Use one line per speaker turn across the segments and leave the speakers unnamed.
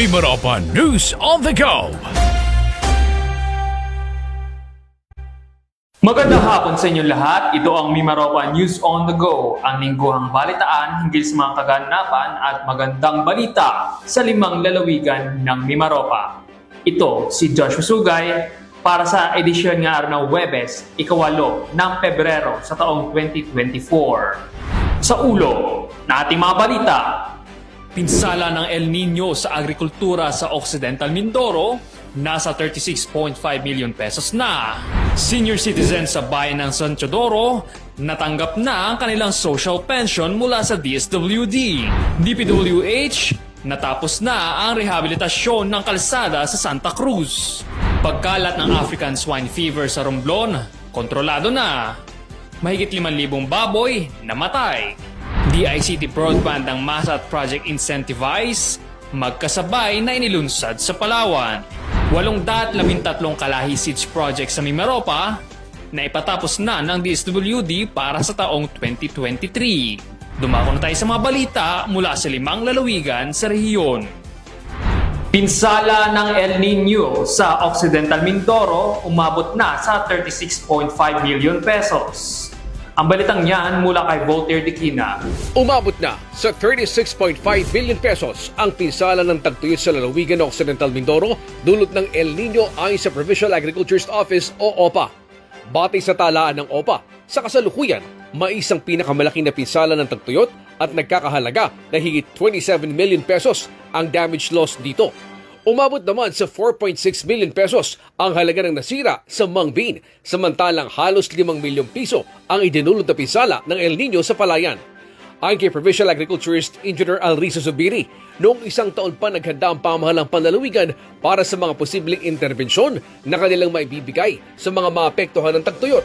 Mimaropa News on the Go!
Magandang hapon sa inyong lahat. Ito ang Mimaropa News on the Go, ang lingguhang balitaan hinggil sa mga kaganapan at magandang balita sa limang lalawigan ng Mimaropa. Ito si Joshua Sugay para sa edisyon nga araw ng Webes, ikawalo ng Pebrero sa taong 2024. Sa ulo na ating mga balita, Pinsala ng El Nino sa agrikultura sa Occidental Mindoro, nasa 36.5 million pesos na. Senior citizen sa bayan ng San Teodoro, natanggap na ang kanilang social pension mula sa DSWD. DPWH, natapos na ang rehabilitasyon ng kalsada sa Santa Cruz. Pagkalat ng African Swine Fever sa Romblon, kontrolado na. Mahigit 5,000 baboy namatay. DICT Broadband ang Masat Project Incentivize, magkasabay na inilunsad sa Palawan. Walong dat labintatlong kalahi seeds project sa Mimaropa na ipatapos na ng DSWD para sa taong 2023. Dumako na tayo sa mga balita mula sa limang lalawigan sa rehiyon. Pinsala ng El Nino sa Occidental Mindoro umabot na sa 36.5 million pesos. Ang balitang yan mula kay Voltaire Dequina.
Umabot na sa 36.5 billion pesos ang pinsala ng tagtuyot sa lalawigan ng Occidental Mindoro dulot ng El Nino ayon sa Provincial Agriculture's Office o OPA. Batay sa talaan ng OPA, sa kasalukuyan, may isang pinakamalaking na pinsala ng tagtuyot at nagkakahalaga na higit 27 million pesos ang damage loss dito. Umabot naman sa 4.6 million pesos ang halaga ng nasira sa Mangbin, samantalang halos 5 milyong piso ang idinulot na pinsala ng El Nino sa palayan. Ayon kay Provincial Agriculturist Engineer Alrizo Zubiri, noong isang taon pa naghanda ang pamahalang panlalawigan para sa mga posibleng interbensyon na kanilang maibibigay sa mga maapektuhan ng tagtuyot.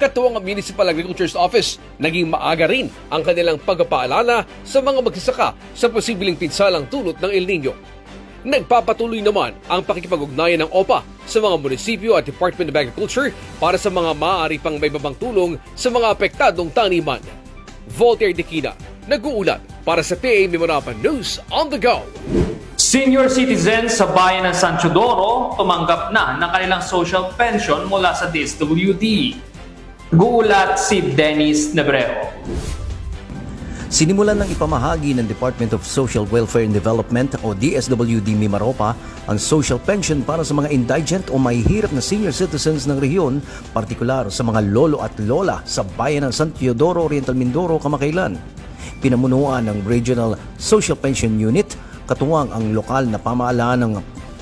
Katuwang ang Municipal Agriculture's Office, naging maaga rin ang kanilang pagpapaalala sa mga magsasaka sa posibleng pinsalang tulot ng El Nino. Nagpapatuloy naman ang pakikipag-ugnayan ng OPA sa mga munisipyo at Department of Agriculture para sa mga maaari pang may babang tulong sa mga apektadong taniman. Voltaire Dequina, nag-uulat para sa PA Memorapa News on the Go.
Senior citizens sa bayan ng San Teodoro tumanggap na ng kanilang social pension mula sa DSWD. Guulat si Dennis Nebrejo.
Sinimulan ng ipamahagi ng Department of Social Welfare and Development o DSWD Mimaropa ang social pension para sa mga indigent o mahihirap na senior citizens ng rehiyon, partikular sa mga lolo at lola sa bayan ng San Teodoro, Oriental Mindoro kamakailan. Pinamunuan ng Regional Social Pension Unit, katuwang ang lokal na pamahalaan ng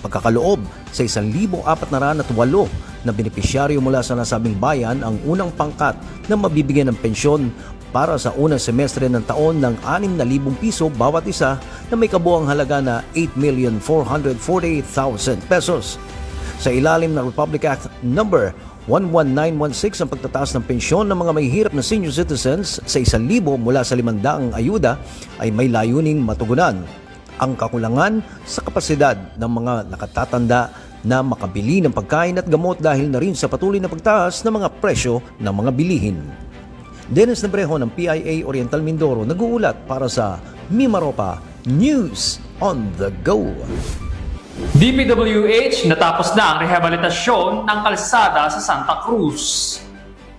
pagkakaloob sa 1,408 na benepisyaryo mula sa nasabing bayan ang unang pangkat na mabibigyan ng pensyon para sa unang semestre ng taon ng 6,000 piso bawat isa na may kabuang halaga na 8,448,000 pesos. Sa ilalim ng Republic Act number 11916 ang pagtataas ng pensyon ng mga mahihirap na senior citizens sa 1,000 mula sa 500 ayuda ay may layuning matugunan ang kakulangan sa kapasidad ng mga nakatatanda na makabili ng pagkain at gamot dahil na rin sa patuloy na pagtaas ng mga presyo ng mga bilihin. Dennis Nebrejo ng PIA Oriental Mindoro nag-uulat para sa Mimaropa News on the Go.
DPWH natapos na ang rehabilitasyon ng kalsada sa Santa Cruz.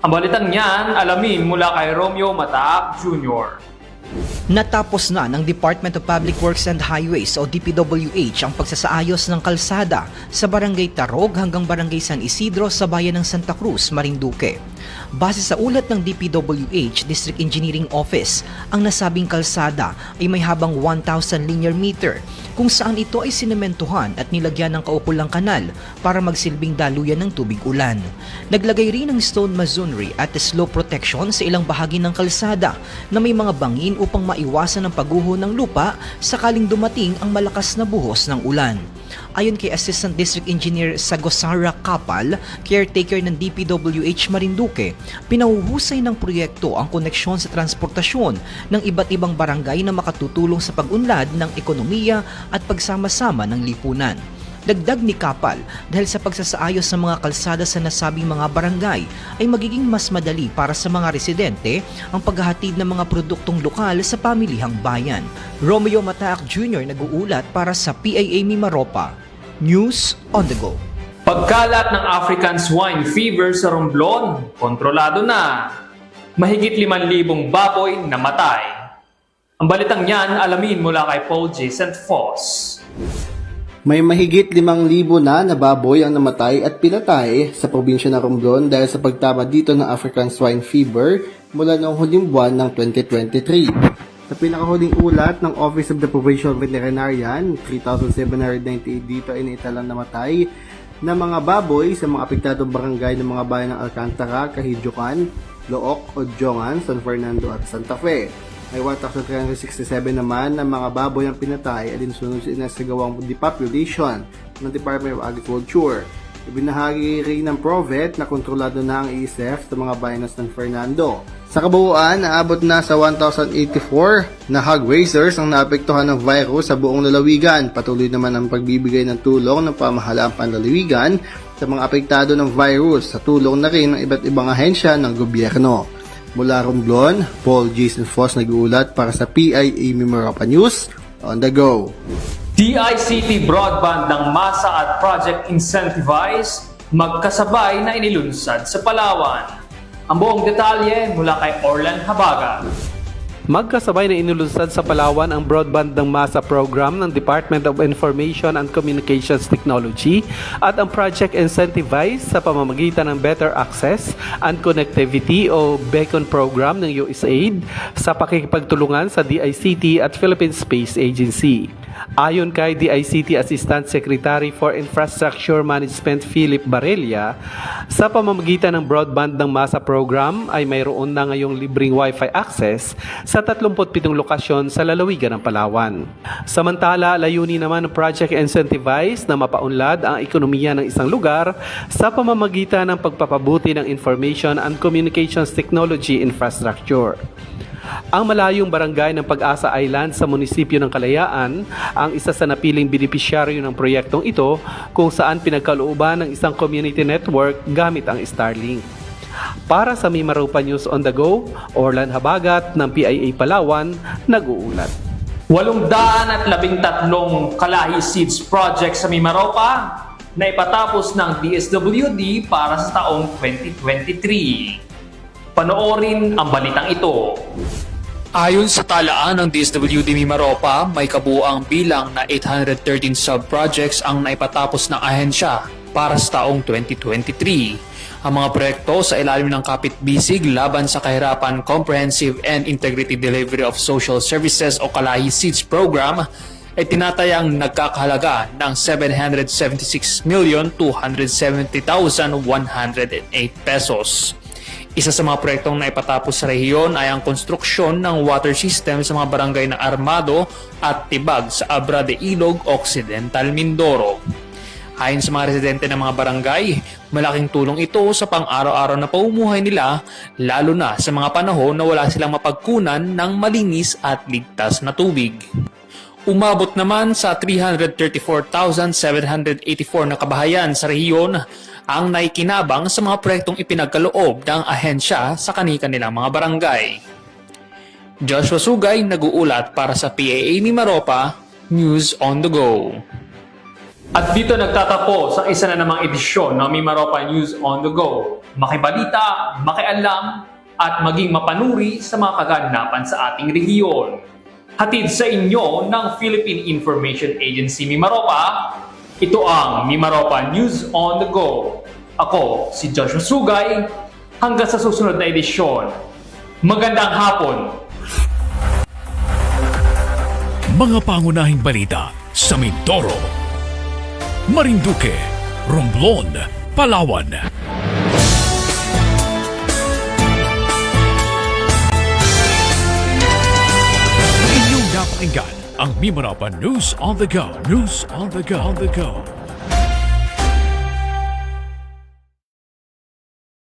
Ang balitang yan alamin mula kay Romeo Mataak Jr.
Natapos na ng Department of Public Works and Highways o DPWH ang pagsasaayos ng kalsada sa Barangay Tarog hanggang Barangay San Isidro sa bayan ng Santa Cruz, Marinduque. Base sa ulat ng DPWH District Engineering Office, ang nasabing kalsada ay may habang 1,000 linear meter kung saan ito ay sinementohan at nilagyan ng kaukulang kanal para magsilbing daluyan ng tubig ulan. Naglagay rin ng stone masonry at slope protection sa ilang bahagi ng kalsada na may mga bangin upang maiwasan ang pagguho ng lupa sakaling dumating ang malakas na buhos ng ulan. Ayon kay Assistant District Engineer Sagosara Kapal, caretaker ng DPWH Marinduque, pinahuhusay ng proyekto ang koneksyon sa transportasyon ng iba't ibang barangay na makatutulong sa pag-unlad ng ekonomiya at pagsama-sama ng lipunan. Dagdag ni Kapal, dahil sa pagsasaayos ng mga kalsada sa nasabing mga barangay, ay magiging mas madali para sa mga residente ang paghahatid ng mga produktong lokal sa pamilihang bayan. Romeo Mataak Jr. nag-uulat para sa PIA Mimaropa. News on the go.
Pagkalat ng African swine fever sa Romblon, kontrolado na. Mahigit 5,000 baboy namatay. Ang balitang yan, alamin mula kay Paul J. St. Foss.
May mahigit 5,000 na na baboy ang namatay at pinatay sa probinsya ng Romblon dahil sa pagtama dito ng African Swine Fever mula noong huling buwan ng 2023. Sa pinakahuling ulat ng Office of the Provincial Veterinarian, 3,798 dito ay naitalang namatay na mga baboy sa mga apektadong barangay ng mga bayan ng Alcantara, Kahidyokan, Look, Odjongan, San Fernando at Santa Fe. May 1,367 naman na mga baboy ang pinatay at sunod sa inasagawang depopulation ng Department of Agriculture. Ibinahagi rin ng Provet na kontrolado na ang ISF sa mga bayan ng Fernando. Sa kabuuan, naabot na sa 1,084 na hog raisers ang naapektuhan ng virus sa buong lalawigan. Patuloy naman ang pagbibigay ng tulong ng pamahalaang panlalawigan sa mga apektado ng virus sa tulong na rin ng iba't ibang ahensya ng gobyerno. Mula Romblon, Paul Jason Foss nag-uulat para sa PIA Mimaropa News on the go.
DICT broadband ng masa at project incentivize magkasabay na inilunsad sa Palawan. Ang buong detalye mula kay Orlan Habaga.
Magkasabay na inulunsad sa Palawan ang broadband ng masa program ng Department of Information and Communications Technology at ang Project Incentivize sa pamamagitan ng Better Access and Connectivity o BECON program ng USAID sa pakikipagtulungan sa DICT at Philippine Space Agency. Ayon kay DICT Assistant Secretary for Infrastructure Management Philip Barella, sa pamamagitan ng broadband ng masa program ay mayroon na ngayong libreng Wi-Fi access sa 37 lokasyon sa lalawigan ng Palawan. Samantala, layunin naman ng Project Incentivize na mapaunlad ang ekonomiya ng isang lugar sa pamamagitan ng pagpapabuti ng information and communications technology infrastructure. Ang malayong barangay ng Pag-asa Island sa munisipyo ng Kalayaan ang isa sa napiling benepisyaryo ng proyektong ito kung saan pinagkalooban ng isang community network gamit ang Starlink. Para sa Mimaropa News on the Go, Orlan Habagat ng PIA Palawan, nag-uulat.
Walong daan at labing tatlong Kalahi Seeds Project sa Mimaropa na ipatapos ng DSWD para sa taong 2023. Panoorin ang balitang ito. Ayon sa talaan ng DSWD Mimaropa, may kabuang bilang na 813 sub-projects ang naipatapos ng ahensya para sa taong 2023. Ang mga proyekto sa ilalim ng Kapit Bisig laban sa kahirapan Comprehensive and Integrated Delivery of Social Services o Kalahi Seeds Program ay tinatayang nagkakahalaga ng 776,270,108 pesos. Isa sa mga proyektong naipatapos sa rehiyon ay ang konstruksyon ng water system sa mga barangay na Armado at Tibag sa Abra de Ilog, Occidental Mindoro. Ayon sa mga residente ng mga barangay, malaking tulong ito sa pang-araw-araw na pamumuhay nila, lalo na sa mga panahon na wala silang mapagkunan ng malinis at ligtas na tubig. Umabot naman sa 334,784 na kabahayan sa rehiyon ang naikinabang sa mga proyektong ipinagkaloob ng ahensya sa kani-kanilang mga barangay. Joshua Sugay nag-uulat para sa PAA Mimaropa, News on the Go. At dito nagtatapos ang isa na namang edisyon ng Mimaropa News on the Go. Makibalita, makialam, at maging mapanuri sa mga kaganapan sa ating rehiyon. Hatid sa inyo ng Philippine Information Agency Mimaropa, ito ang Mimaropa News on the Go. Ako si Joshua Sugay, Hanggang sa susunod na edisyon. Magandang hapon!
Mga pangunahing balita sa Mindoro, Marinduque, Romblon, Palawan. Inyong napakinggan ang Mimarapa News on the Go. News on the Go. On the Go.